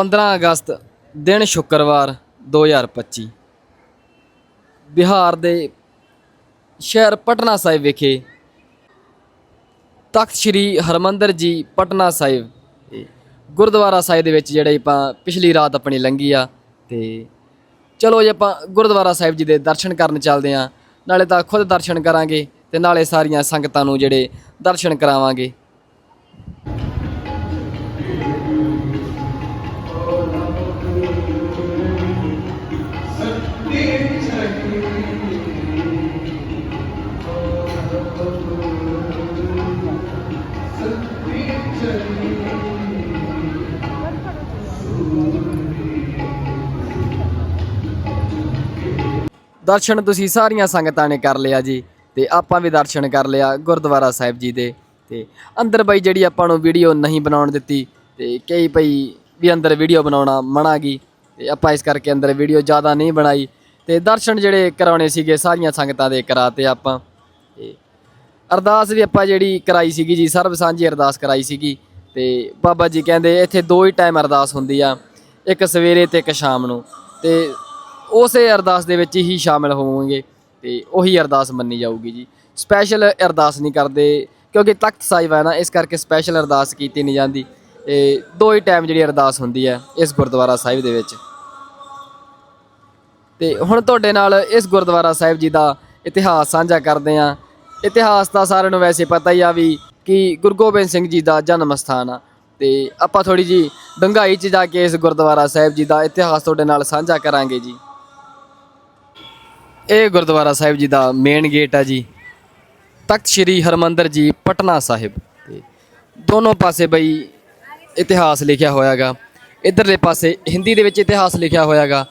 15 ਅਗਸਤ, ਦਿਨ ਸ਼ੁੱਕਰਵਾਰ 2025 ਬਿਹਾਰ ਦੇ ਸ਼ਹਿਰ ਪਟਨਾ ਸਾਹਿਬ ਵਿਖੇ ਤਖਤ ਸ੍ਰੀ ਹਰਮੰਦਰ ਜੀ ਪਟਨਾ ਸਾਹਿਬ, ਗੁਰਦੁਆਰਾ ਸਾਹਿਬ ਦੇ ਵਿੱਚ ਜਿਹੜੇ ਆਪਾਂ ਪਿਛਲੀ ਰਾਤ ਆਪਣੀ ਲੰਗੀ ਆ ਤੇ ਚਲੋ ਜੀ ਆਪਾਂ ਗੁਰਦੁਆਰਾ ਸਾਹਿਬ ਜੀ ਦੇ ਦਰਸ਼ਨ ਕਰਨ ਚੱਲਦੇ ਆ ਨਾਲੇ ਤਾਂ ਖੁਦ ਦਰਸ਼ਨ ਕਰਾਂਗੇ ਤੇ ਨਾਲੇ ਸਾਰੀਆਂ ਸੰਗਤਾਂ ਨੂੰ ਜਿਹੜੇ ਦਰਸ਼ਨ ਕਰਾਵਾਂਗੇ। ਦਰਸ਼ਨ ਤੁਸੀਂ ਸਾਰੀਆਂ ਸੰਗਤਾਂ ਨੇ ਕਰ ਲਿਆ ਜੀ ਤੇ ਆਪਾਂ ਵੀ ਦਰਸ਼ਨ ਕਰ ਲਿਆ ਗੁਰਦੁਆਰਾ ਸਾਹਿਬ ਜੀ ਦੇ ਤੇ ਅੰਦਰ ਬਈ ਜਿਹੜੀ ਆਪਾਂ ਨੂੰ ਵੀਡੀਓ ਨਹੀਂ ਬਣਾਉਣ ਦਿੱਤੀ ਤੇ ਕਈ ਭਈ ਵੀ ਅੰਦਰ ਵੀਡੀਓ ਬਣਾਉਣਾ ਮਨਾ ਗਈ ਤੇ ਆਪਾਂ ਇਸ ਕਰਕੇ ਅੰਦਰ ਵੀਡੀਓ ਜ਼ਿਆਦਾ ਨਹੀਂ ਬਣਾਈ ਤੇ ਦਰਸ਼ਨ ਜਿਹੜੇ ਕਰਾਉਣੇ ਸੀਗੇ ਸਾਰੀਆਂ ਸੰਗਤਾਂ ਦੇ ਕਰਾਤੇ ਆਪਾਂ ਤੇ ਅਰਦਾਸ ਵੀ ਆਪਾਂ ਜਿਹੜੀ ਕਰਾਈ ਸੀਗੀ ਜੀ, ਸਰਬ ਸਾਂਝੀ ਅਰਦਾਸ ਕਰਾਈ ਸੀਗੀ ਤੇ ਬਾਬਾ ਜੀ ਕਹਿੰਦੇ ਇੱਥੇ ਦੋ ਹੀ ਟਾਈਮ ਅਰਦਾਸ ਹੁੰਦੀ ਆ, ਇੱਕ ਸਵੇਰੇ ਤੇ ਇੱਕ ਸ਼ਾਮ ਨੂੰ ਤੇ ਉਸੇ ਅਰਦਾਸ ਦੇ ਵਿੱਚ ਹੀ ਸ਼ਾਮਿਲ ਹੋਵਾਂਗੇ ਤੇ ਉਹੀ ਅਰਦਾਸ ਮੰਨੀ ਜਾਊਗੀ ਜੀ। ਸਪੈਸ਼ਲ ਅਰਦਾਸ ਨਹੀਂ ਕਰਦੇ, ਕਿਉਂਕਿ ਤਖਤ ਸਾਹਿਬ ਹੈ ਨਾ, ਇਸ ਕਰਕੇ ਸਪੈਸ਼ਲ ਅਰਦਾਸ ਕੀਤੀ ਨਹੀਂ ਜਾਂਦੀ। ਇਹ ਦੋ ਹੀ ਟਾਈਮ ਜਿਹੜੀ ਅਰਦਾਸ ਹੁੰਦੀ ਹੈ, ਇਸ ਗੁਰਦੁਆਰਾ ਸਾਹਿਬ ਦੇ ਵਿੱਚ। ਤੇ ਹੁਣ ਤੁਹਾਡੇ ਨਾਲ ਇਸ ਗੁਰਦੁਆਰਾ ਸਾਹਿਬ ਜੀ ਦਾ ਇਤਿਹਾਸ ਸਾਂਝਾ ਕਰਦੇ ਹਾਂ। ਇਤਿਹਾਸ ਤਾਂ ਸਾਰਿਆਂ ਨੂੰ ਵੈਸੇ ਪਤਾ ਹੀ ਆ ਵੀ ਕਿ ਗੁਰੂ ਗੋਬਿੰਦ ਸਿੰਘ ਜੀ ਦਾ ਜਨਮ ਸਥਾਨ ਆ। ਤੇ ਆਪਾਂ ਥੋੜੀ ਜੀ ਡੰਗਾਈ 'ਚ ਜਾ ਕੇ ਇਸ ਗੁਰਦੁਆਰਾ ਸਾਹਿਬ ਜੀ ਦਾ ਇਤਿਹਾਸ ਤੁਹਾਡੇ ਨਾਲ ਸਾਂਝਾ ਕਰਾਂਗੇ ਜੀ। ਇਹ ਗੁਰਦੁਆਰਾ ਸਾਹਿਬ ਜੀ ਦਾ ਮੇਨ ਗੇਟ ਆ ਜੀ। ਤਖਤ ਸ੍ਰੀ ਹਰਮੰਦਰ ਜੀ, ਪਟਨਾ ਸਾਹਿਬ। ਤੇ ਦੋਨੋਂ ਪਾਸੇ ਬਈ ਇਤਿਹਾਸ ਲਿਖਿਆ ਹੋਇਆਗਾ। ਇਧਰਲੇ ਪਾਸੇ ਹਿੰਦੀ ਦੇ ਵਿੱਚ ਇਤਿਹਾਸ ਲਿਖਿਆ ਹੋਇਆਗਾ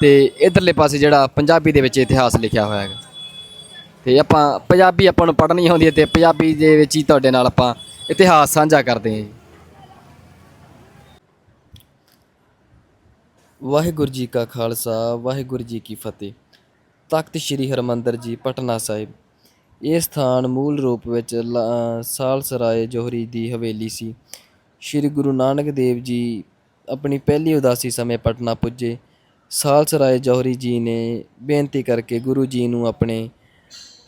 ਤੇ ਇਧਰਲੇ ਪਾਸੇ ਜਿਹੜਾ ਪੰਜਾਬੀ ਦੇ ਵਿੱਚ ਇਤਿਹਾਸ ਲਿਖਿਆ ਹੋਇਆ ਹੈਗਾ ਤੇ ਆਪਾਂ ਪੰਜਾਬੀ ਆਪਾਂ ਨੂੰ ਪੜ੍ਹਨੀ ਆਉਂਦੀ ਹੈ ਤੇ ਪੰਜਾਬੀ ਦੇ ਵਿੱਚ ਹੀ ਤੁਹਾਡੇ ਨਾਲ ਆਪਾਂ ਇਤਿਹਾਸ ਸਾਂਝਾ ਕਰਦੇ ਹਾਂ ਜੀ। ਵਾਹਿਗੁਰੂ ਜੀ ਕਾ ਖਾਲਸਾ, ਵਾਹਿਗੁਰੂ ਜੀ ਕੀ ਫਤਿਹ। ਤਖਤ ਸ੍ਰੀ ਹਰਿਮੰਦਰ ਜੀ, ਪਟਨਾ ਸਾਹਿਬ। ਇਹ ਸਥਾਨ ਮੂਲ ਰੂਪ ਵਿੱਚ ਲਾ- ਸਾਲਸਰਾਏ ਜੋਹਰੀ ਦੀ ਹਵੇਲੀ ਸੀ। ਸ੍ਰੀ ਗੁਰੂ ਨਾਨਕ ਦੇਵ ਜੀ ਆਪਣੀ ਪਹਿਲੀ ਉਦਾਸੀ ਸਮੇਂ ਪਟਨਾ ਪੁੱਜੇ। ਸਾਲਸਰਾਏ ਜੋਹਰੀ ਜੀ ਨੇ ਬੇਨਤੀ ਕਰਕੇ ਗੁਰੂ ਜੀ ਨੂੰ ਆਪਣੇ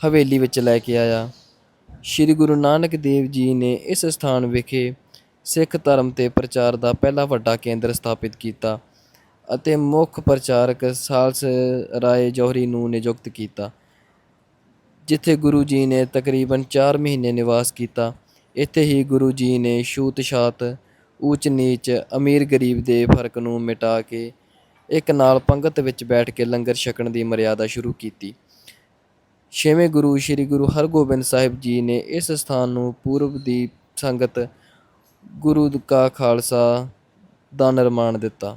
ਹਵੇਲੀ ਵਿੱਚ ਲੈ ਕੇ ਆਇਆ। ਸ੍ਰੀ ਗੁਰੂ ਨਾਨਕ ਦੇਵ ਜੀ ਨੇ ਇਸ ਸਥਾਨ ਵਿਖੇ ਸਿੱਖ ਧਰਮ ਤੇ ਪ੍ਰਚਾਰ ਦਾ ਪਹਿਲਾ ਵੱਡਾ ਕੇਂਦਰ ਸਥਾਪਿਤ ਕੀਤਾ। ਅਤੇ ਮੁੱਖ ਪ੍ਰਚਾਰਕ ਸਾਲਸ ਰਾਏ ਜੋਹਰੀ ਨੂੰ ਨਿਯੁਕਤ ਕੀਤਾ, ਜਿੱਥੇ ਗੁਰੂ ਜੀ ਨੇ ਤਕਰੀਬਨ 4 ਮਹੀਨੇ ਨਿਵਾਸ ਕੀਤਾ। ਇੱਥੇ ਹੀ ਗੁਰੂ ਜੀ ਨੇ ਛੂਤ ਛਾਤ ਊਚ ਨੀਚ ਅਮੀਰ ਗਰੀਬ ਦੇ ਫ਼ਰਕ ਨੂੰ ਮਿਟਾ ਕੇ ਇੱਕ ਨਾਲ ਪੰਗਤ ਵਿੱਚ ਬੈਠ ਕੇ ਲੰਗਰ ਛਕਣ ਦੀ ਮਰਿਆਦਾ ਸ਼ੁਰੂ ਕੀਤੀ। ਛੇਵੇਂ ਗੁਰੂ ਸ੍ਰੀ ਗੁਰੂ ਹਰਗੋਬਿੰਦ ਸਾਹਿਬ ਜੀ ਨੇ ਇਸ ਸਥਾਨ ਨੂੰ ਪੂਰਬ ਦੀ ਸੰਗਤ ਗੁਰੂ ਕਾ ਖਾਲਸਾ ਦਾ ਨਿਰਮਾਣ ਦਿੱਤਾ।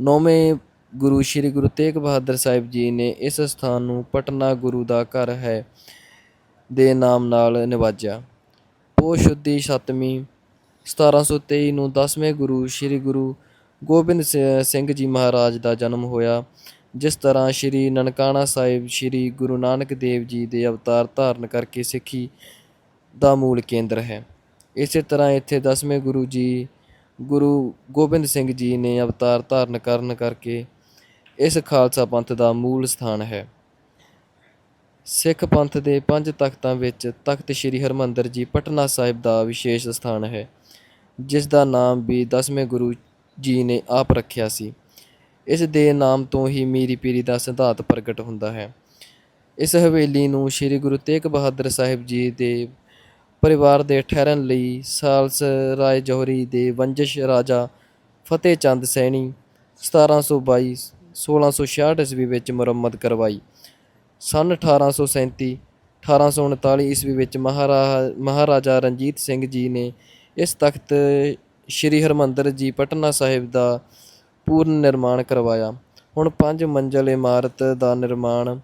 ਨੌਵੇਂ ਗੁਰੂ ਸ੍ਰੀ ਗੁਰੂ ਤੇਗ ਬਹਾਦਰ ਸਾਹਿਬ ਜੀ ਨੇ ਇਸ ਸਥਾਨ ਨੂੰ ਪਟਨਾ ਗੁਰੂ ਦਾ ਘਰ ਹੈ ਦੇ ਨਾਮ ਨਾਲ ਨਿਵਾਜਿਆ। ਪੋਹ ਸ਼ੁੱਧੀ ਸਤਵੀਂ 1723 ਨੂੰ 10ਵੇਂ ਗੁਰੂ ਸ੍ਰੀ ਗੁਰੂ ਗੋਬਿੰਦ ਸ- ਸਿੰਘ ਜੀ ਮਹਾਰਾਜ ਦਾ ਜਨਮ ਹੋਇਆ, ਜਿਸ ਤਰ੍ਹਾਂ ਸ੍ਰੀ ਨਨਕਾਣਾ ਸਾਹਿਬ ਸ੍ਰੀ ਗੁਰੂ ਨਾਨਕ ਦੇਵ ਜੀ ਦੇ ਅਵਤਾਰ ਧਾਰਨ ਕਰਕੇ ਸਿੱਖੀ ਦਾ ਮੂਲ ਕੇਂਦਰ ਹੈ। ਇਸੇ ਤਰ੍ਹਾਂ ਇੱਥੇ 10ਵੇਂ ਗੁਰੂ ਜੀ ਗੁਰੂ ਗੋਬਿੰਦ ਸਿੰਘ ਜੀ ਨੇ ਅਵਤਾਰ ਧਾਰਨ ਕਰਨ ਕਰਕੇ ਇਸ ਖਾਲਸਾ ਪੰਥ ਦਾ ਮੂਲ ਸਥਾਨ ਹੈ। ਸਿੱਖ ਪੰਥ ਦੇ ਪੰਜ ਤਖਤਾਂ ਵਿੱਚ ਤਖਤ ਸ੍ਰੀ ਹਰਮੰਦਰ ਜੀ ਪਟਨਾ ਸਾਹਿਬ ਦਾ ਵਿਸ਼ੇਸ਼ ਸਥਾਨ ਹੈ, ਜਿਸ ਦਾ ਨਾਮ ਵੀ 10ਵੇਂ ਗੁਰੂ ਜੀ ਨੇ ਆਪ ਰੱਖਿਆ ਸੀ। ਇਸ ਦੇ ਨਾਮ ਤੋਂ ਹੀ ਮੀਰੀ ਪੀਰੀ ਦਾ ਸਿਧਾਂਤ ਪ੍ਰਗਟ ਹੁੰਦਾ ਹੈ। ਇਸ ਹਵੇਲੀ ਨੂੰ ਸ੍ਰੀ ਗੁਰੂ ਤੇਗ ਬਹਾਦਰ ਸਾਹਿਬ ਜੀ ਦੇ ਪਰਿਵਾਰ ਦੇ ਠਹਿਰਨ ਲਈ ਸਾਲਸ ਰਾਏ ਜੋਹਰੀ ਦੇ ਵੰਜਸ਼ ਰਾਜਾ ਫਤਿਹ ਚੰਦ ਸੈਣੀ 1722 1666 ਈਸਵੀ ਵਿੱਚ ਮੁਰੰਮਤ ਕਰਵਾਈ। ਸਨ 1837 1839 ਈਸਵੀ ਵਿੱਚ ਮਹਾਰਾ, ਮਹਾਰਾਜਾ ਰਣਜੀਤ ਸਿੰਘ ਜੀ ਨੇ ਇਸ ਤਖਤ ਸ੍ਰੀ ਹਰਮੰਦਰ ਜੀ ਪਟਨਾ ਸਾਹਿਬ ਦਾ ਪੂਰਨ ਨਿਰਮਾਣ ਕਰਵਾਇਆ। ਹੁਣ ਪੰਜ ਮੰਜ਼ਲ ਇਮਾਰਤ ਦਾ ਨਿਰਮਾਣ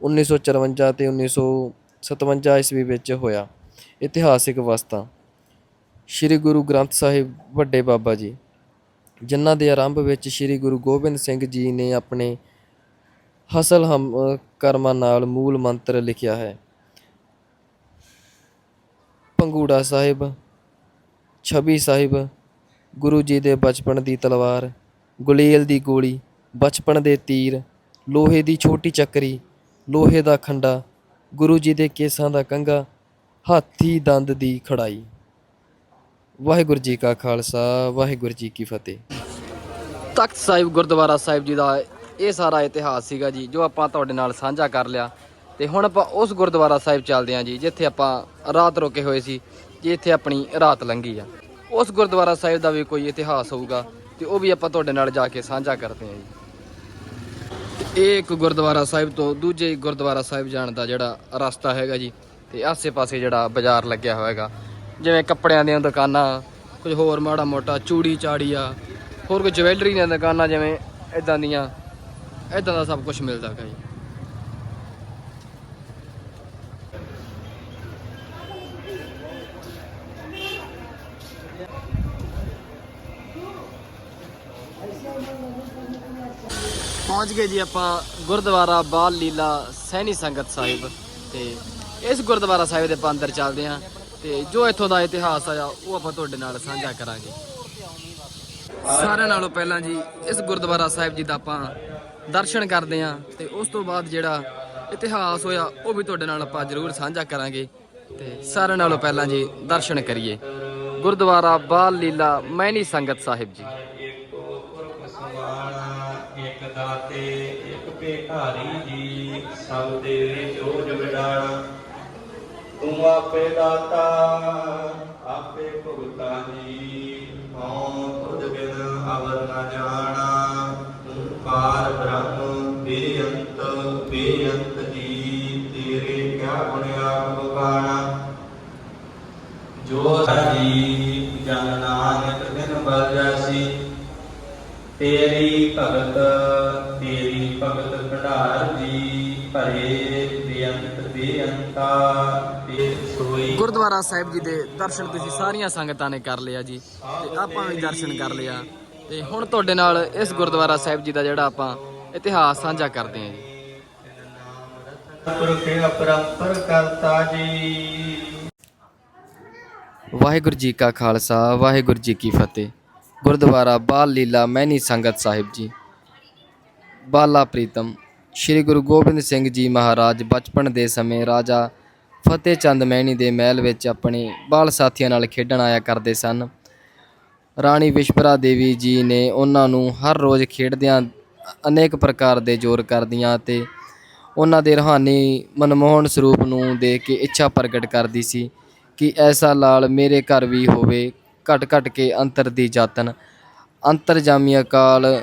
1954 ਤੇ 1957 ਈਸਵੀ ਵਿੱਚ ਹੋਇਆ। ਇਤਿਹਾਸਿਕ ਵਸਤਾਂ। ਸ੍ਰੀ ਗੁਰੂ ਗ੍ਰੰਥ ਸਾਹਿਬ ਵੱਡੇ ਬਾਬਾ ਜੀ, ਜਿਨ੍ਹਾਂ ਦੇ ਆਰੰਭ ਵਿੱਚ ਸ੍ਰੀ ਗੁਰੂ ਗੋਬਿੰਦ ਸਿੰਘ ਜੀ ਨੇ ਆਪਣੇ ਹਸਲ ਹਮ, ਕਰਮਾਂ ਨਾਲ ਮੂਲ ਮੰਤਰ ਲਿਖਿਆ ਹੈ। ਪੰਗੂੜਾ ਸਾਹਿਬ, ਛਬੀ ਸਾਹਿਬ, ਗੁਰੂ ਜੀ ਦੇ ਬਚਪਨ ਦੀ ਤਲਵਾਰ, ਗੁਲੇਲ ਦੀ ਗੋਲੀ, ਬਚਪਨ ਦੇ ਤੀਰ, ਲੋਹੇ ਦੀ ਛੋਟੀ ਚੱਕਰੀ, ਲੋਹੇ ਦਾ ਖੰਡਾ, ਗੁਰੂ ਜੀ ਦੇ ਕੇਸਾਂ ਦਾ ਕੰਘਾ ਹਾਥੀ ਦੰਦ ਦੀ ਖੜਾਈ। ਵਾਹਿਗੁਰੂ ਜੀ ਕਾ ਖਾਲਸਾ, ਵਾਹਿਗੁਰੂ ਜੀ ਕੀ ਫਤਿਹ। ਤਖਤ ਸਾਹਿਬ ਗੁਰਦੁਆਰਾ ਸਾਹਿਬ ਜੀ ਦਾ ਇਹ ਸਾਰਾ ਇਤਿਹਾਸ ਸੀਗਾ ਜੀ, ਜੋ ਆਪਾਂ ਤੁਹਾਡੇ ਨਾਲ ਸਾਂਝਾ ਕਰ ਲਿਆ। ਤੇ ਹੁਣ ਆਪਾਂ ਉਸ ਗੁਰਦੁਆਰਾ ਸਾਹਿਬ ਚੱਲਦੇ ਹਾਂ ਜੀ, ਜਿੱਥੇ ਆਪਾਂ ਰਾਤ ਰੁਕੇ ਹੋਏ ਸੀ, ਜਿੱਥੇ ਆਪਣੀ ਰਾਤ ਲੰਘੀ ਆ। ਉਸ ਗੁਰਦੁਆਰਾ ਸਾਹਿਬ ਦਾ ਵੀ ਕੋਈ ਇਤਿਹਾਸ ਹੋਊਗਾ, ਤੇ ਉਹ ਵੀ ਆਪਾਂ ਤੁਹਾਡੇ ਨਾਲ ਜਾ ਕੇ ਸਾਂਝਾ ਕਰਦੇ ਹਾਂ ਜੀ। ਤੇ ਇਹ ਇੱਕ ਗੁਰਦੁਆਰਾ ਸਾਹਿਬ ਤੋਂ ਦੂਜੇ ਗੁਰਦੁਆਰਾ ਸਾਹਿਬ ਜਾਣ ਦਾ ਜਿਹੜਾ ਰਸਤਾ ਹੈਗਾ ਜੀ ਤੇ ਆਸੇ-ਪਾਸੇ ਜਿਹੜਾ ਬਾਜ਼ਾਰ ਲੱਗਿਆ ਹੋਏਗਾ, ਜਿਵੇਂ ਕੱਪੜਿਆਂ ਦੀਆਂ ਦੁਕਾਨਾਂ, ਕੁਝ ਹੋਰ ਮਾੜਾ ਮੋਟਾ ਚੂੜੀ ਚਾੜੀ ਆ ਹੋਰ ਕੋਈ ਜਵੈਲਰੀ ਦੀਆਂ ਦੁਕਾਨਾਂ ਜਿਵੇਂ ਇਦਾਂ ਦੀਆਂ ਇਦਾਂ ਦਾ ਸਭ ਕੁਝ ਮਿਲਦਾ ਹੈਗਾ ਜੀ। ਪਹੁੰਚ ਗਏ ਜੀ ਆਪਾਂ ਗੁਰਦੁਆਰਾ ਬਾਲ ਲੀਲਾ ਸੈਣੀ ਸੰਗਤ ਸਾਹਿਬ ਤੇ ਇਸ ਗੁਰਦੁਆਰਾ ਸਾਹਿਬ ਦੇ ਆਪਾਂ ਅੰਦਰ ਚੱਲਦੇ ਹਾਂ ਤੇ ਜੋ ਇੱਥੋਂ ਦਾ ਇਤਿਹਾਸ ਆ ਉਹ ਆਪਾਂ ਤੁਹਾਡੇ ਨਾਲ ਸਾਂਝਾ ਕਰਾਂਗੇ। ਸਾਰਿਆਂ ਨਾਲੋਂ ਪਹਿਲਾਂ ਜੀ, ਇਸ ਗੁਰਦੁਆਰਾ ਸਾਹਿਬ ਜੀ ਦਾ ਆਪਾਂ ਦਰਸ਼ਨ ਕਰਦੇ ਹਾਂ ਤੇ ਉਸ ਤੋਂ ਬਾਅਦ ਜਿਹੜਾ ਇਤਿਹਾਸ ਹੋਇਆ, ਉਹ ਵੀ ਤੁਹਾਡੇ ਨਾਲ ਆਪਾਂ ਜ਼ਰੂਰ ਸਾਂਝਾ ਕਰਾਂਗੇ। ਤੇ ਸਾਰਿਆਂ ਨਾਲੋਂ ਪਹਿਲਾਂ ਜੀ, ਦਰਸ਼ਨ ਕਰੀਏ। ਗੁਰਦੁਆਰਾ ਬਾਲ ਲੀਲਾ ਮੈਨੀ ਸੰਗਤ ਸਾਹਿਬ ਜੀ। ਇੱਕ ਦਾਤੇ, ਇੱਕ ਭੇਖਾਰੀ ਜੀ, ਸਭ ਤੇਰੇ ਜੋਜ ਵਿਡਾਣਾ। ਤੂੰ ਆਪੇ ਦਾਤਾ, ਆਪੇ ਭੁਗਤਾ ਹਉ ਤੁਧ ਬਿਨ ਅਵਰ ਨ ਜਾਣਾ। ਤੂੰ ਪਾਰ ਬ੍ਰਹਮ ਬੇਅੰਤ ਬੇਅੰਤ ਜੀ ਤੇਰੇ ਕਿਆ ਗੁਣਿਆ ਬਖਾਣਾ ਜੋ ਜੀ ਜਨ ਨਾਨਕ ਦਿਨ ਬਲ ਜਾਸੀ ਤੇਰੀ ਭਗਤ ਤੇਰੀ ਭਗਤ ਭੰਡਾਰ ਜੀ, ਭਰੇ ਬੇਅੰਤ ਬੇਅੰਤਾ ਤੇ ਸੋਈ। ਗੁਰਦੁਆਰਾ ਸਾਹਿਬ ਜੀ ਦੇ ਦਰਸ਼ਨ ਤੁਸੀਂ ਸਾਰੀਆਂ ਸੰਗਤਾਂ ਨੇ ਕਰ ਲਿਆ ਜੀ ਤੇ ਆਪਾਂ ਵੀ ਦਰਸ਼ਨ ਕਰ ਲਿਆ। ਤੇ ਹੁਣ ਤੁਹਾਡੇ ਨਾਲ ਇਸ ਗੁਰਦੁਆਰਾ ਸਾਹਿਬ ਜੀ ਦਾ ਜਿਹੜਾ ਆਪਾਂ ਇਤਿਹਾਸ ਸਾਂਝਾ ਕਰਦੇ ਹਾਂ ਜੀ। ਪੁਰਖ ਅਪਰੰਪਰ ਕਰਤਾ ਜੀ। ਵਾਹਿਗੁਰੂ ਜੀ ਕਾ ਖਾਲਸਾ ਵਾਹਿਗੁਰੂ ਜੀ ਕੀ ਫਤਿਹ। ਗੁਰਦੁਆਰਾ ਬਾਲ ਲੀਲਾ ਮੈਨੀ ਸੰਗਤ ਸਾਹਿਬ ਜੀ। ਬਾਲਾ ਪ੍ਰੀਤਮ ਸ੍ਰੀ ਗੁਰੂ ਗੋਬਿੰਦ ਸਿੰਘ ਜੀ ਮਹਾਰਾਜ ਬਚਪਨ ਦੇ ਸਮੇਂ ਰਾਜਾ ਫਤਿਹ ਚੰਦ ਮੈਣੀ ਦੇ ਮਹਿਲ ਵਿੱਚ ਆਪਣੇ ਬਾਲ ਸਾਥੀਆਂ ਨਾਲ ਖੇਡਣ ਆਇਆ ਕਰਦੇ ਸਨ। ਰਾਣੀ ਵਿਸ਼ਵਰਾ ਦੇਵੀ ਜੀ ਨੇ ਉਹਨਾਂ ਨੂੰ ਹਰ ਰੋਜ਼ ਖੇਡਦਿਆਂ ਅਨੇਕ ਪ੍ਰਕਾਰ ਦੇ ਜ਼ੋਰ ਕਰਦੀਆਂ ਤੇ ਉਹਨਾਂ ਦੇ ਰੂਹਾਨੀ ਮਨਮੋਹਨ ਸਰੂਪ ਨੂੰ ਦੇਖ ਕੇ ਇੱਛਾ ਪ੍ਰਗਟ ਕਰਦੀ ਸੀ ਕਿ ਐਸਾ ਲਾਲ ਮੇਰੇ ਘਰ ਵੀ ਹੋਵੇ, ਘਟ ਘਟ ਕੇ ਅੰਤਰ ਦੀ ਜਾਤਨ। ਅੰਤਰਜਾਮੀ ਅਕਾਲ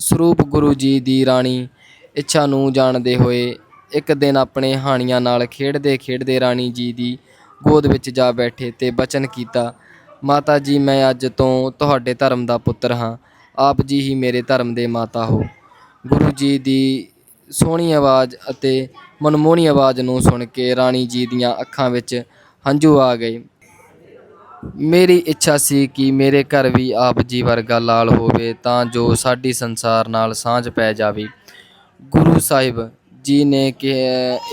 ਸਰੂਪ ਗੁਰੂ ਜੀ ਦੀ ਰਾਣੀ ਇੱਛਾ ਨੂੰ ਜਾਣਦੇ ਹੋਏ ਇੱਕ ਦਿਨ ਆਪਣੇ ਹਾਣੀਆਂ ਨਾਲ ਖੇਡਦੇ ਖੇਡਦੇ ਰਾਣੀ ਜੀ ਦੀ ਗੋਦ ਵਿੱਚ ਜਾ ਬੈਠੇ ਤੇ ਬਚਨ ਕੀਤਾ, ਮਾਤਾ ਜੀ, ਮੈਂ ਅੱਜ ਤੋਂ ਤੁਹਾਡੇ ਧਰਮ ਦਾ ਪੁੱਤਰ ਹਾਂ। ਆਪ ਜੀ ਹੀ ਮੇਰੇ ਧਰਮ ਦੇ ਮਾਤਾ ਹੋ ਗੁਰੂ ਜੀ ਦੀ ਸੋਹਣੀ ਆਵਾਜ਼ ਅਤੇ ਮਨਮੋਹਣੀ ਆਵਾਜ਼ ਨੂੰ ਸੁਣ ਕੇ ਰਾਣੀ ਜੀ ਦੀਆਂ ਅੱਖਾਂ ਵਿੱਚ ਹੰਝੂ ਆ ਗਏ। ਮੇਰੀ ਇੱਛਾ ਸੀ ਕਿ ਮੇਰੇ ਘਰ ਵੀ ਆਪ ਜੀ ਵਰਗਾ ਲਾਲ ਹੋਵੇ, ਤਾਂ ਜੋ ਸਾਡੀ ਸੰਸਾਰ ਨਾਲ ਸਾਂਝ ਪੈ ਜਾਵੇ। ਗੁਰੂ ਸਾਹਿਬ ਜੀ ਨੇ ਕਿ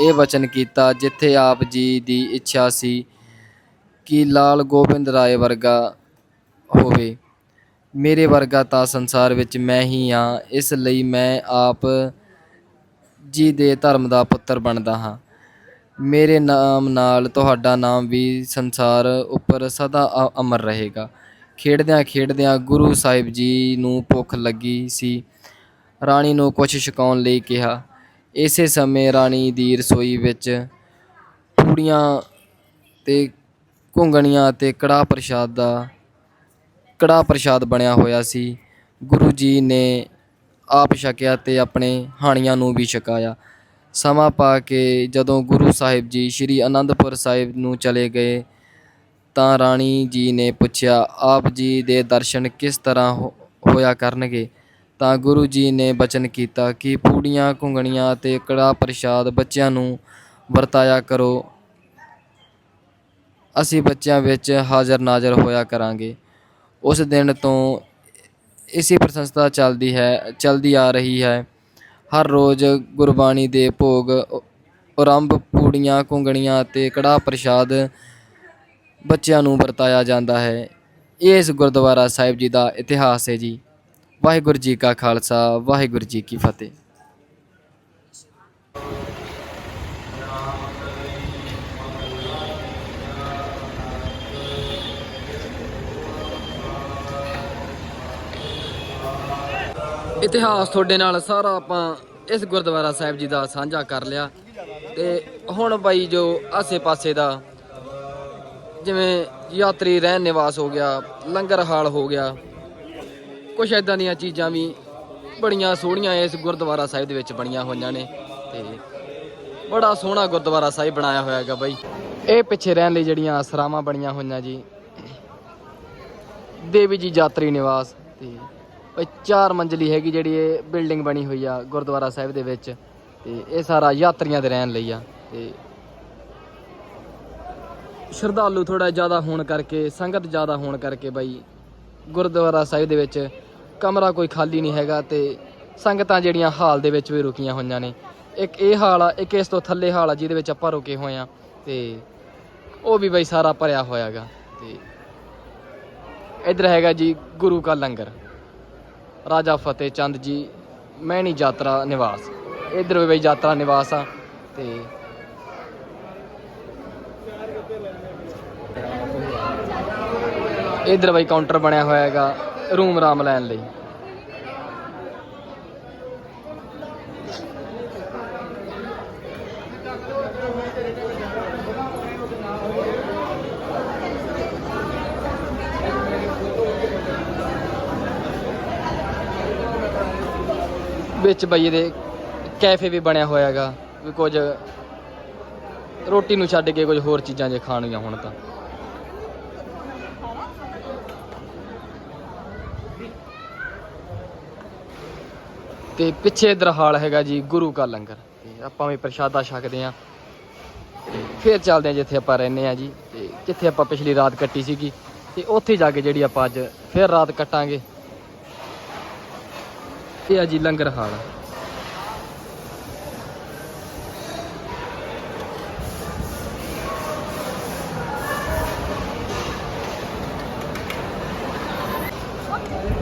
ਇਹ ਵਚਨ ਕੀਤਾ, ਜਿੱਥੇ ਆਪ ਜੀ ਦੀ ਇੱਛਾ ਸੀ ਕਿ ਲਾਲ ਗੋਬਿੰਦ ਰਾਏ ਵਰਗਾ ਹੋਵੇ। ਮੇਰੇ ਵਰਗਾ ਤਾਂ ਸੰਸਾਰ ਵਿੱਚ ਮੈਂ ਹੀ ਹਾਂ, ਇਸ ਲਈ ਮੈਂ ਆਪ ਜੀ ਦੇ ਧਰਮ ਦਾ ਪੁੱਤਰ ਬਣਦਾ ਹਾਂ। ਮੇਰੇ ਨਾਮ ਨਾਲ ਤੁਹਾਡਾ ਨਾਮ ਵੀ ਸੰਸਾਰ ਉੱਪਰ ਸਦਾ ਅ- ਅਮਰ ਰਹੇਗਾ। ਖੇਡਦਿਆਂ ਖੇਡਦਿਆਂ ਗੁਰੂ ਸਾਹਿਬ ਜੀ ਨੂੰ ਭੁੱਖ ਲੱਗੀ ਸੀ। ਰਾਣੀ ਨੂੰ ਕੁਝ ਛਕਾਉਣ ਲਈ ਕਿਹਾ। ਇਸੇ ਸਮੇਂ ਰਾਣੀ ਦੀ ਰਸੋਈ ਵਿੱਚ ਪੂੜੀਆਂ ਤੇ ਘੁੰਗਣੀਆਂ ਅਤੇ ਕੜਾਹ ਪ੍ਰਸ਼ਾਦ ਦਾ ਕੜਾਹ ਪ੍ਰਸ਼ਾਦ ਬਣਿਆ ਹੋਇਆ ਸੀ। ਗੁਰੂ ਜੀ ਨੇ ਆਪ ਛਕਿਆ ਤੇ ਆਪਣੇ ਹਾਣੀਆਂ ਨੂੰ ਵੀ ਛਕਾਇਆ। ਸਮਾਂ ਪਾ ਕੇ ਜਦੋਂ ਗੁਰੂ ਸਾਹਿਬ ਜੀ ਸ੍ਰੀ ਅਨੰਦਪੁਰ ਸਾਹਿਬ ਨੂੰ ਚਲੇ ਗਏ ਤਾਂ ਰਾਣੀ ਜੀ ਨੇ ਪੁੱਛਿਆ, ਆਪ ਜੀ ਦੇ ਦਰਸ਼ਨ ਕਿਸ ਤਰ੍ਹਾਂ ਹੋ- ਹੋਇਆ ਕਰਨਗੇ? ਤਾਂ ਗੁਰੂ ਜੀ ਨੇ ਬਚਨ ਕੀਤਾ ਕਿ ਪੂੜੀਆਂ, ਘੁੰਗਣੀਆਂ ਅਤੇ ਕੜਾਹ ਪ੍ਰਸ਼ਾਦ ਬੱਚਿਆਂ ਨੂੰ ਵਰਤਾਇਆ ਕਰੋ। ਅਸੀਂ ਬੱਚਿਆਂ ਵਿੱਚ ਹਾਜ਼ਰ ਨਾਜ਼ਰ ਹੋਇਆ ਕਰਾਂਗੇ। ਉਸ ਦਿਨ ਤੋਂ ਇਸੇ ਪ੍ਰਸ਼ੰਸਾ ਚੱਲਦੀ ਹੈ, ਚੱਲਦੀ ਆ ਰਹੀ ਹੈ। ਹਰ ਰੋਜ਼ ਗੁਰਬਾਣੀ ਦੇ ਭੋਗ ਉ- ਆਰੰਭ ਪੂੜੀਆਂ, ਘੁੰਗਣੀਆਂ ਅਤੇ ਕੜਾਹ ਪ੍ਰਸ਼ਾਦ ਬੱਚਿਆਂ ਨੂੰ ਵਰਤਾਇਆ ਜਾਂਦਾ ਹੈ। ਇਹ ਇਸ ਗੁਰਦੁਆਰਾ ਸਾਹਿਬ ਜੀ ਦਾ ਇਤਿਹਾਸ ਹੈ ਜੀ। ਵਾਹਿਗੁਰੂ ਜੀ ਕਾ ਖਾਲਸਾ, ਵਾਹਿਗੁਰੂ ਜੀ ਕੀ ਫਤਿਹ। ਇਤਿਹਾਸ ਤੁਹਾਡੇ ਨਾਲ ਸਾਰਾ ਆਪਾਂ ਇਸ ਗੁਰਦੁਆਰਾ ਸਾਹਿਬ ਜੀ ਦਾ ਸਾਂਝਾ ਕਰ ਲਿਆ। ਤੇ ਹੁਣ ਬਾਈ ਜੋ ਆਸੇ-ਪਾਸੇ ਦਾ ਜਿਵੇਂ ਯਾਤਰੀ ਰਹਿਣ ਨਿਵਾਸ ਹੋ ਗਿਆ, ਲੰਗਰ ਹਾਲ ਹੋ ਗਿਆ ਕੁਝ ਐਦਾਂ ਦੀਆਂ ਚੀਜ਼ਾਂ ਵੀ ਬੜੀਆਂ ਸੋਹਣੀਆਂ ਇਸ ਗੁਰਦੁਆਰਾ ਸਾਹਿਬ ਦੇ ਵਿੱਚ ਬਣੀਆਂ ਹੋਈਆਂ ਨੇ ਤੇ ਬੜਾ ਸੋਹਣਾ ਗੁਰਦੁਆਰਾ ਸਾਹਿਬ ਬਣਾਇਆ ਹੋਇਆ ਹੈਗਾ ਬਾਈ। ਇਹ ਪਿੱਛੇ ਰਹਿਣ ਲਈ ਜਿਹੜੀਆਂ ਆਸਰਾਵਾਂ ਬਣੀਆਂ ਹੋਈਆਂ ਜੀ। ਦੇਵੀ ਜੀ ਯਾਤਰੀ ਨਿਵਾਸ ਤੇ ਚਾਰ ਮੰਜ਼ਲੀ ਹੈਗੀ ਜਿਹੜੀ ਇਹ ਬਿਲਡਿੰਗ ਬਣੀ ਹੋਈ ਆ ਗੁਰਦੁਆਰਾ ਸਾਹਿਬ ਦੇ ਵਿੱਚ ਤੇ ਇਹ ਸਾਰਾ ਯਾਤਰੀਆਂ ਦੇ ਰਹਿਣ ਲਈ ਆ ਤੇ ਸ਼ਰਧਾਲੂ ਥੋੜਾ ਜ਼ਿਆਦਾ ਹੋਣ ਕਰਕੇ, ਸੰਗਤ ਜ਼ਿਆਦਾ ਹੋਣ ਕਰਕੇ ਬਾਈ ਗੁਰਦੁਆਰਾ ਸਾਹਿਬ ਦੇ ਵਿੱਚ ਕਮਰਾ ਕੋਈ ਖਾਲੀ ਨਹੀਂ ਹੈਗਾ ਤੇ ਸੰਗਤਾਂ ਜਿਹੜੀਆਂ ਹਾਲ ਦੇ ਵਿੱਚ ਵੀ ਰੁਕੀਆਂ ਹੋਈਆਂ ਨੇ। ਇੱਕ ਇਹ ਹਾਲ ਆ, ਇੱਕ ਇਸ ਤੋਂ ਥੱਲੇ ਹਾਲ ਆ ਜਿਹਦੇ ਵਿੱਚ ਆਪਾਂ ਰੁਕੇ ਹੋਏ ਆ ਤੇ ਉਹ ਵੀ ਬਈ ਸਾਰਾ ਭਰਿਆ ਹੋਇਆਗਾ ਤੇ ਇੱਧਰ ਹੈਗਾ ਜੀ ਗੁਰੂ ਕਾ ਲੰਗਰ, ਰਾਜਾ ਫਤਿਹ ਚੰਦ ਜੀ, ਮਹਿਣੀ ਯਾਤਰਾ ਨਿਵਾਸ। ਇੱਧਰ ਵੀ ਬਈ ਯਾਤਰਾ ਨਿਵਾਸ ਆ ਤੇ ਇੱਧਰ ਬਈ ਕਾਊਂਟਰ ਬਣਿਆ ਹੋਇਆ ਹੈਗਾ ਰੂਮ ਆਰਾਮ ਲੈਣ ਲਈ। ਵਿੱਚ ਬਾਈ ਇਹਦੇ ਕੈਫੇ ਵੀ ਬਣਿਆ ਹੋਇਆ ਹੈਗਾ, ਵੀ ਕੁਝ ਰੋਟੀ ਨੂੰ ਛੱਡ ਕੇ ਕੁਝ ਹੋਰ ਚੀਜ਼ਾਂ ਜੇ ਖਾਣੀਆਂ ਹੁਣ ਤਾਂ। ਤੇ ਪਿੱਛੇ ਇਧਰ ਹਾਲ ਹੈਗਾ ਜੀ, ਗੁਰੂ ਕਾ ਲੰਗਰ। ਤੇ ਆਪਾਂ ਵੀ ਪ੍ਰਸ਼ਾਦਾ ਛਕਦੇ ਆਂ ਤੇ ਫਿਰ ਚੱਲਦੇ ਆਂ ਜਿੱਥੇ ਆਪਾਂ ਰਹਿੰਦੇ ਆਂ ਜੀ। ਤੇ ਜਿੱਥੇ ਆਪਾਂ ਪਿਛਲੀ ਰਾਤ ਕੱਟੀ ਸੀਗੀ। ਤੇ ਉੱਥੇ ਜਾ ਕੇ ਜਿਹੜੀ ਆਪਾਂ ਅੱਜ ਫਿਰ ਰਾਤ ਕੱਟਾਂਗੇ। ਇਹ ਆ ਜੀ ਲੰਗਰ ਹਾਲ।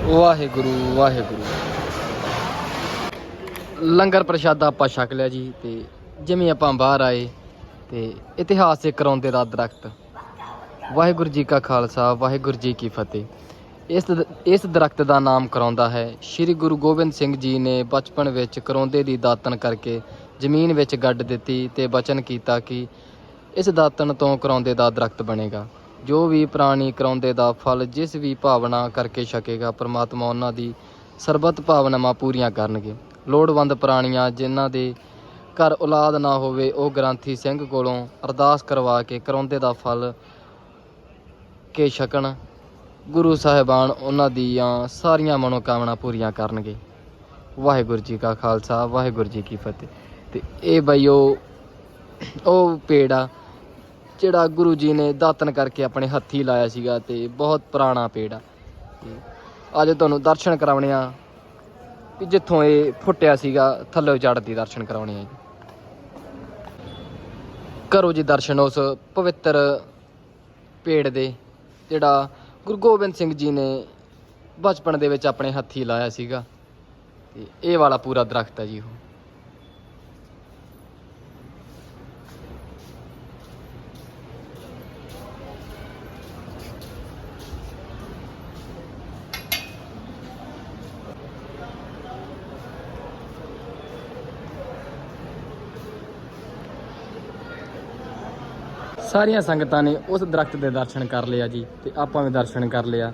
ਵਾਹਿਗੁਰੂ ਵਾਹਿਗੁਰੂ। ਲੰਗਰ ਪ੍ਰਸ਼ਾਦਾ ਆਪਾਂ ਛਕ ਲਿਆ ਜੀ ਤੇ ਜਿਵੇਂ ਆਪਾਂ ਬਾਹਰ ਆਏ ਤੇ ਇਤਿਹਾਸ ਇੱਕ ਕਰਾਉਂਦੇ ਦਾ ਦਰਖਤ। ਵਾਹਿਗੁਰੂ ਜੀ ਕਾ ਖਾਲਸਾ, ਵਾਹਿਗੁਰੂ ਜੀ ਕੀ ਫਤਿਹ। ਇਸ ਦ- ਇਸ ਦਰਖਤ ਦਾ ਨਾਮ ਕਰਾਉਂਦਾ ਹੈ ਸ੍ਰੀ ਗੁਰੂ ਗੋਬਿੰਦ ਸਿੰਘ ਜੀ ਨੇ ਬਚਪਨ ਵਿੱਚ ਕਰੌਂਦੇ ਦੀ ਦਾਤਨ ਕਰਕੇ ਜ਼ਮੀਨ ਵਿੱਚ ਗੱਡ ਦਿੱਤੀ ਤੇ ਬਚਨ ਕੀਤਾ ਕਿ ਇਸ ਦਾਤਨ ਤੋਂ ਕਰੌਂਦੇ ਦਾ ਦਰਖਤ ਬਣੇਗਾ। ਜੋ ਵੀ ਪ੍ਰਾਣੀ ਕਰੌਂਦੇ ਦਾ ਫਲ, ਜਿਸ ਵੀ ਭਾਵਨਾ ਕਰਕੇ ਛਕੇਗਾ, ਪ੍ਰਮਾਤਮਾ ਉਹਨਾਂ ਦੀ ਸਰਬਤ ਭਾਵਨਾਵਾਂ ਪੂਰੀਆਂ ਕਰਨਗੇ। ਲੋੜਵੰਦ ਪ੍ਰਾਣੀਆਂ ਜਿਨ੍ਹਾਂ ਦੇ ਘਰ ਔਲਾਦ ਨਾ ਹੋਵੇ, ਉਹ ਗ੍ਰੰਥੀ ਸਿੰਘ ਕੋਲੋਂ ਅਰਦਾਸ ਕਰਵਾ ਕੇ ਕਰੌਂਦੇ ਦਾ ਫਲ ਕੇ ਛਕਣ। ਗੁਰੂ ਸਾਹਿਬਾਨ ਉਹਨਾਂ ਦੀਆਂ ਸਾਰੀਆਂ ਮਨੋਕਾਮਨਾ ਪੂਰੀਆਂ ਕਰਨਗੇ। ਵਾਹਿਗੁਰੂ ਜੀ ਕਾ ਖਾਲਸਾ, ਵਾਹਿਗੁਰੂ ਜੀ ਕੀ ਫਤਿਹ। ਤੇ ਇਹ ਬਈ ਉਹ ਪੇੜ ਆ ਜਿਹੜਾ ਗੁਰੂ ਜੀ ਨੇ ਦਾਤਨ ਕਰਕੇ ਆਪਣੇ ਹੱਥੀ ਲਾਇਆ ਸੀਗਾ ਤੇ ਬਹੁਤ ਪੁਰਾਣਾ ਪੇੜ। ਆ ਅੱਜ ਤੁਹਾਨੂੰ ਦਰਸ਼ਨ ਕਰਾਉਣੇ ਆ। ਕਿ ਜਿੱਥੋਂ ਇਹ ਫੁੱਟਿਆ ਸੀਗਾ, ਥੱਲੇ ਚੜ੍ਹਦੀ ਦਰਸ਼ਨ ਕਰਾਉਣੇ ਆ ਜੀ। ਕਰੋ ਜੀ ਦਰਸ਼ਨ ਉਸ ਪਵਿੱਤਰ ਪੇੜ ਦੇ, ਜਿਹੜਾ ਗੁਰੂ ਗੋਬਿੰਦ ਸਿੰਘ ਜੀ ਨੇ ਬਚਪਨ ਦੇ ਵਿੱਚ ਆਪਣੇ ਹੱਥੀ ਲਾਇਆ ਸੀਗਾ। ਤੇ ਇਹ ਵਾਲਾ ਪੂਰਾ ਦਰਖਤ ਹੈ ਜੀ ਉਹ। ਸਾਰੀਆਂ ਸੰਗਤਾਂ ਨੇ ਉਸ ਦਰਖਤ ਦੇ ਦਰਸ਼ਨ ਕਰ ਲਿਆ ਜੀ ਤੇ ਆਪਾਂ ਵੀ ਦਰਸ਼ਨ ਕਰ ਲਿਆ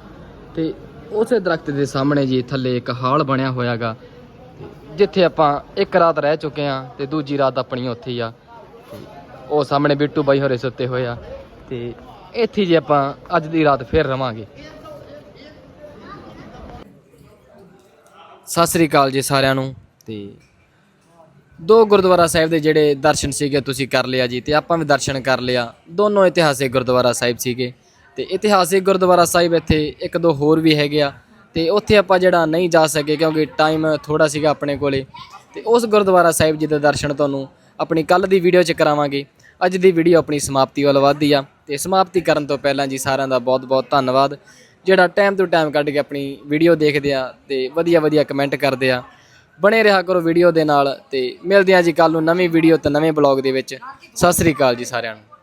ਤੇ ਉਸੇ ਦਰਖਤ ਦੇ ਸਾਹਮਣੇ ਜੀ ਥੱਲੇ ਇੱਕ ਹਾਲ ਬਣਿਆ ਹੋਇਆਗਾ ਜਿੱਥੇ ਆਪਾਂ ਇੱਕ ਰਾਤ ਰਹਿ ਚੁੱਕੇ ਆ ਤੇ ਦੂਜੀ ਰਾਤ ਆਪਣੀ ਉੱਥੇ ਹੀ ਆ। ਉਹ ਸਾਹਮਣੇ ਬਿੱਟੂ ਬਾਈ ਹੋਰੇ ਸੁੱਤੇ ਹੋਏ ਆ। ਤੇ ਇੱਥੇ ਜੀ ਆਪਾਂ ਅੱਜ ਦੀ ਰਾਤ ਫੇਰ ਰਵਾਂਗੇ। ਸਤਿ ਸ੍ਰੀ ਅਕਾਲ ਜੀ ਸਾਰਿਆਂ ਨੂੰ। ਤੇ ਦੋ ਗੁਰਦੁਆਰਾ ਸਾਹਿਬ ਦੇ ਜਿਹੜੇ ਦਰਸ਼ਨ ਸੀਗੇ ਤੁਸੀਂ ਕਰ ਲਿਆ ਜੀ ਤੇ ਆਪਾਂ ਵੀ ਦਰਸ਼ਨ ਕਰ ਲਿਆ। ਦੋਨੋਂ ਇਤਿਹਾਸਿਕ ਗੁਰਦੁਆਰਾ ਸਾਹਿਬ ਸੀਗੇ। ਤੇ ਇਤਿਹਾਸਿਕ ਗੁਰਦੁਆਰਾ ਸਾਹਿਬ ਇੱਥੇ ਇੱਕ ਦੋ ਹੋਰ ਵੀ ਹੈਗੇ ਆ। ਤੇ ਉੱਥੇ ਆਪਾਂ ਜਿਹੜਾ ਨਹੀਂ ਜਾ ਸਕੇ ਕਿਉਂਕਿ ਟਾਈਮ ਥੋੜਾ ਸੀਗਾ ਆਪਣੇ ਕੋਲੇ। ਤੇ ਉਸ ਗੁਰਦੁਆਰਾ ਸਾਹਿਬ ਜੀ ਦੇ ਦਰਸ਼ਨ ਤੁਹਾਨੂੰ ਆਪਣੀ ਕੱਲ ਦੀ ਵੀਡੀਓ 'ਚ ਕਰਾਵਾਂਗੇ। ਅੱਜ ਦੀ ਵੀਡੀਓ ਆਪਣੀ ਸਮਾਪਤੀ ਵੱਲ ਵੱਧਦੀ ਆ। ਤੇ ਸਮਾਪਤੀ ਕਰਨ ਤੋਂ ਪਹਿਲਾਂ ਜੀ ਸਾਰਿਆਂ ਦਾ ਬਹੁਤ-ਬਹੁਤ ਧੰਨਵਾਦ। ਜਿਹੜਾ ਟਾਈਮ ਤੋਂ ਟਾਈਮ ਕੱਢ ਕੇ ਆਪਣੀ ਵੀਡੀਓ ਦੇਖਦੇ ਆ ਤੇ ਵਧੀਆ ਵਧੀਆ ਕਮੈਂਟ ਕਰਦੇ ਆ। ਬਣੇ ਰਿਹਾ ਕਰੋ ਵੀਡੀਓ ਦੇ ਨਾਲ ਤੇ ਮਿਲਦੇ ਆ ਜੀ ਕੱਲ ਨੂੰ ਨਵੀਂ ਵੀਡੀਓ ਤੇ ਨਵੇਂ ਬਲੌਗ ਦੇ ਵਿੱਚ। ਸਤਿ ਸ੍ਰੀ ਅਕਾਲ ਜੀ ਸਾਰਿਆਂ ਨੂੰ।